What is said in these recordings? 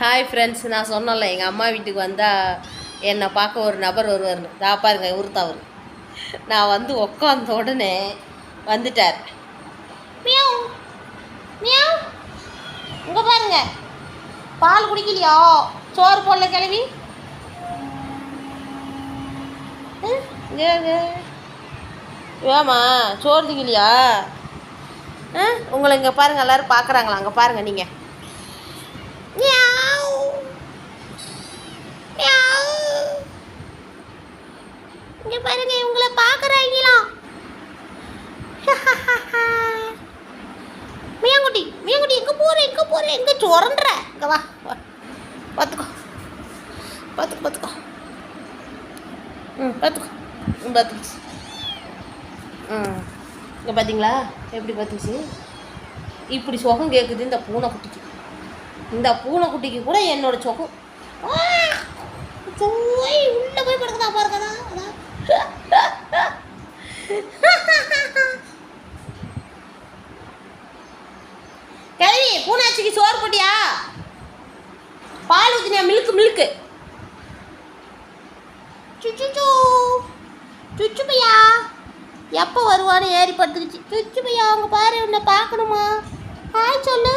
Hi friends நான் சொன்னேன்ல எங்கள் அம்மா வீட்டுக்கு வந்தால் என்னை பார்க்க ஒரு நபர் வருவார்னு தா பாருங்க இவர் தவறு நான் வந்து உட்காந்த உடனே வந்துட்டார். Meow meow. இங்கே பாருங்க. பால் குடிக்கலையா? சோறு போடல கிளவி. ஏமா சோறு திங்கலையா? ஆ உங்களை இங்கே பாருங்கள் எல்லோரும் பார்க்குறாங்களா? அங்கே பாருங்கள் நீங்கள் மியாவ் மியாவ் இங்க பாருங்க இவங்கள பாக்குறாங்களாம் மியாங்குட்டி மியாங்குட்டி எங்க போற எங்க போற எங்க சுரண்டுற இங்கே வா பாத்துக்கோ. பார்த்துக்கோ பார்த்துக்கோ பார்த்துக்கோ ம் பார்த்துக்கோ ம் பார்த்துக்கிச்சு ம். இங்கே பார்த்தீங்களா எப்படி பார்த்துச்சு இப்படி சுகம் கேட்குது இந்த பூனைக்குட்டிக்கு. இந்த பூனைக்குட்டிக்கு கூட என்னோடய சொகம். போய் உள்ள போய் படுக்குதா பாருங்கதா கிழவி பூனாச்சிக்கு சோறு போட்டியா? பால் ஊற்றினியா மில்க்கு மில்க்கு சுச்சுச்சோ. சுச்சு பையா. எப்போ வருவான்னு ஏறி படுத்துக்கிச்சு. சுச்சு பையா அவங்க பாரு உன்னை பார்க்கணுமா? ஹாய் சொல்லு.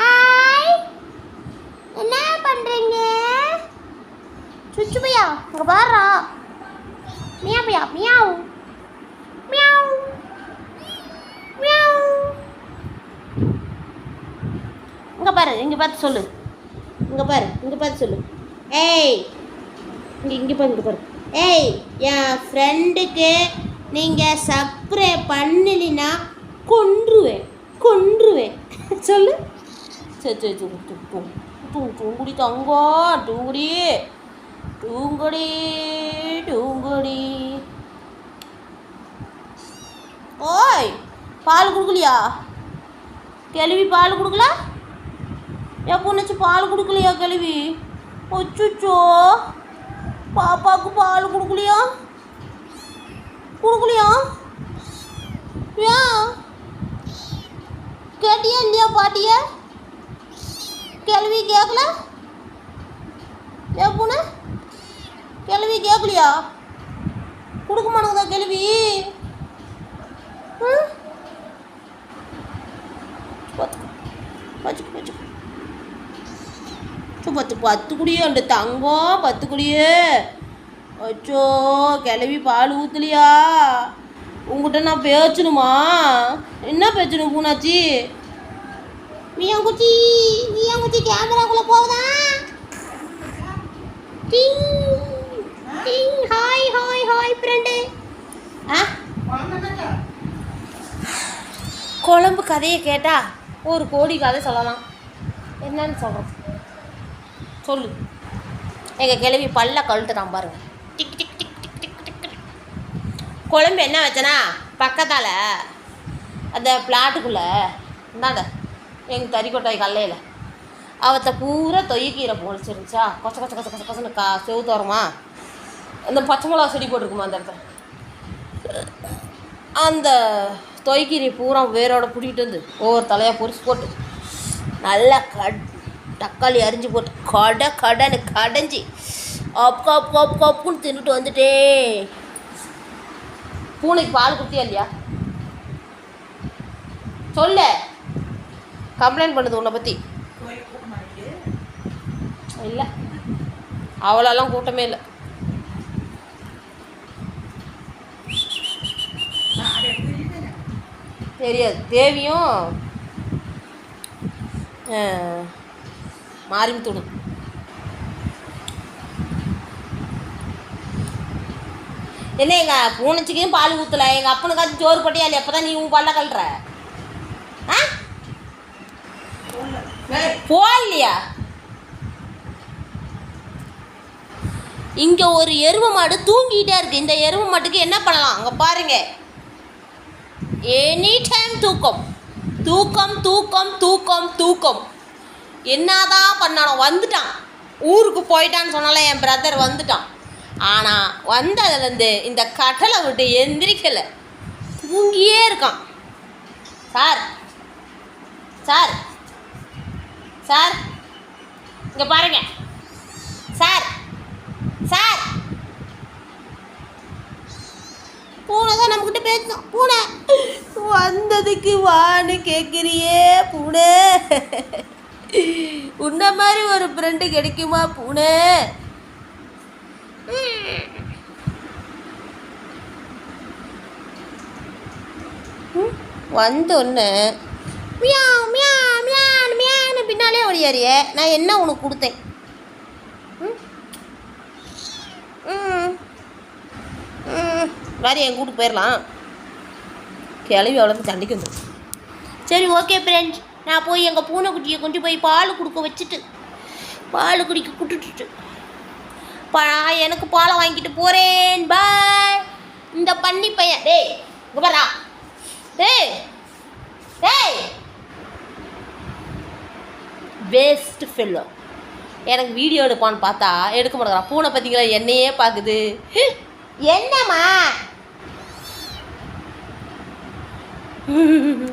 ஹாய் என்ன பண்ணுறீங்க சுச்சு பையா இங்கே பாருடா மியா பையா மியாவ் மியாவ் மியாவ் இங்கே பாரு இங்கே பார்த்து சொல்லு இங்கே பாரு இங்கே பார்த்து சொல்லு ஏய் இங்கே இங்கே பாரு இங்கே பாரு ஏய் என் ஃப்ரெண்டுக்கு நீங்கள் சப்ரை பண்ணலினா கொன்றுவேன் கொன்றுவேன் சொல்லு சரி சரி தூங்கு தூங்கு தூங்கு தூங்கு தூங்குடி தங்கோ தூங்குடி டூங்குடி டூங்குடி. ஓய் பால் கொடுக்கலையா? கிளவி பால் கொடுக்கல? என் பொண்ணுச்சு பால் கொடுக்கலையா கிளவி ஒச்சுச்சோ பாப்பாவுக்கு பால் கொடுக்கலையா? கொடுக்கலையா? ஏன்? கேட்டியா இல்லையா பாட்டிய? கேள்வி கேட்கல எப்போன்னு கேள்வி கேட்கலையா கொடுக்க மாட்டேங்குதா கேள்வி? ம்? பத்து பத்து குடியே அந்த தங்கம் பத்து குடியே. அச்சோ கிளவி பால் ஊற்றலையா உங்ககிட்ட நான் பேசணுமா என்ன பேச்சணும் பூனாச்சி? மியாங்குச்சி மியாங்குச்சி கேமராக்குள்ளே போகுதா? டிங். வாட்சிங் ஹாய் ஹாய் ஹாய் ஃப்ரெண்டு ஆ குழம்பு கதையை கேட்டால் ஒரு கோடி கதை சொல்லலாம் என்னன்னு சொல்கிறோம் சொல்லு எங்கள் கிளவி பல்ல கழுத்துட்டான் பாருங்க tick tick tick tick tick tick tick. குழம்பு என்ன வச்சனா பக்கத்தால் அந்த பிளாட்டுக்குள்ளே இந்தாங்க எங்கள் தறிக்கொட்டாய் கல்லையில் அவத்தை பூரா தொய்யக்கீரை போலிச்சிருந்துச்சா கொச்ச கொச்ச கொச்ச கொச்ச கொச்சன்னு கா செவுத்தோரமா அந்த பச்சை மிளகா செடி போட்டிருக்குமா அந்த இடத்துல? அந்த தொய்கீரை பூரா வேரோட பிடிக்கிட்டு வந்து ஒவ்வொரு தலையாக பொரிச்சு போட்டு நல்லா கட் தக்காளி அரிஞ்சு போட்டு கடை கடைன்னு கடைஞ்சி அப் கப் கப் கப்புன்னு தின்னுட்டு வந்துட்டே. பூனைக்கு பால் குத்தியா இல்லையா? சொல்ல. கம்ப்ளைண்ட் பண்ணுது உன்னை பற்றி இல்லை. அவளெல்லாம் கூட்டமே இல்லை. தெரியாது. தேவியும் மாரிமுத்துடு என்ன எங்கள் பூனைச்சிக்கும் பால் ஊற்றல எங்கள் அப்பனுக்காச்சும் சோறு போட்டியா இல்லை எப்போ தான் நீ உன் பல்ல கழுற ஆ? போடலையா இங்கே ஒரு எருமை மாடு தூங்கிட்டே இருக்கு. இந்த எருமை மாட்டுக்கு என்ன பண்ணலாம்? அங்கே பாருங்கள் எனி டைம் தூக்கம். தூக்கம் தூக்கம் தூக்கம் தூக்கம். என்னதான் பண்ணாலும் வந்துட்டான். ஊருக்கு போயிட்டான்னு சொன்னால என் பிரதர் வந்துட்டான். ஆனால் வந்ததுலேருந்து இந்த கடலை விட்டு எந்திரிக்கலை. தூங்கியே இருக்கான். சார் சார் சார் இங்கே பாருங்க. Sir sir. பூனை தான் நம்மக்கிட்ட பேசணும் பூனை வந்ததுக்கு வான்னு கேட்குறியே பூனை. உன்ன மாதிரி ஒரு ஃப்ரெண்டு கிடைக்குமா பூனை? வந்தொன்னு மியா மியா மியான்னு மியான்னு பின்னாலே ஓடியாரியே. நான் என்ன உனக்கு கொடுத்தேன்? ம் ம் ம். வாரி என் கூட்டு போயிடலாம் கிளவி அவ்வளோ சண்டைக்கு வந்துடும் சரி ஓகே ஃப்ரெண்ட்ஸ் நான் போய் எங்கள் பூனைக்குட்டியை கொண்டு போய் பால் கொடுக்க வச்சுட்டு பால் குடிக்க கூட்டுட்டு பா எனக்கு பாலை வாங்கிட்டு போகிறேன் பாய் இந்த பன்னி பையன் டேய் குபரா டேய் டேய். வேஸ்ட் ஃபெல்லோ எனக்கு வீடியோ எடுப்பான்னு பார்த்தா எடுக்க மாட்டேங்கிறான். பூனை பார்த்தீங்களா? என்னையே பார்க்குது. என்னம்மா? 呵 呵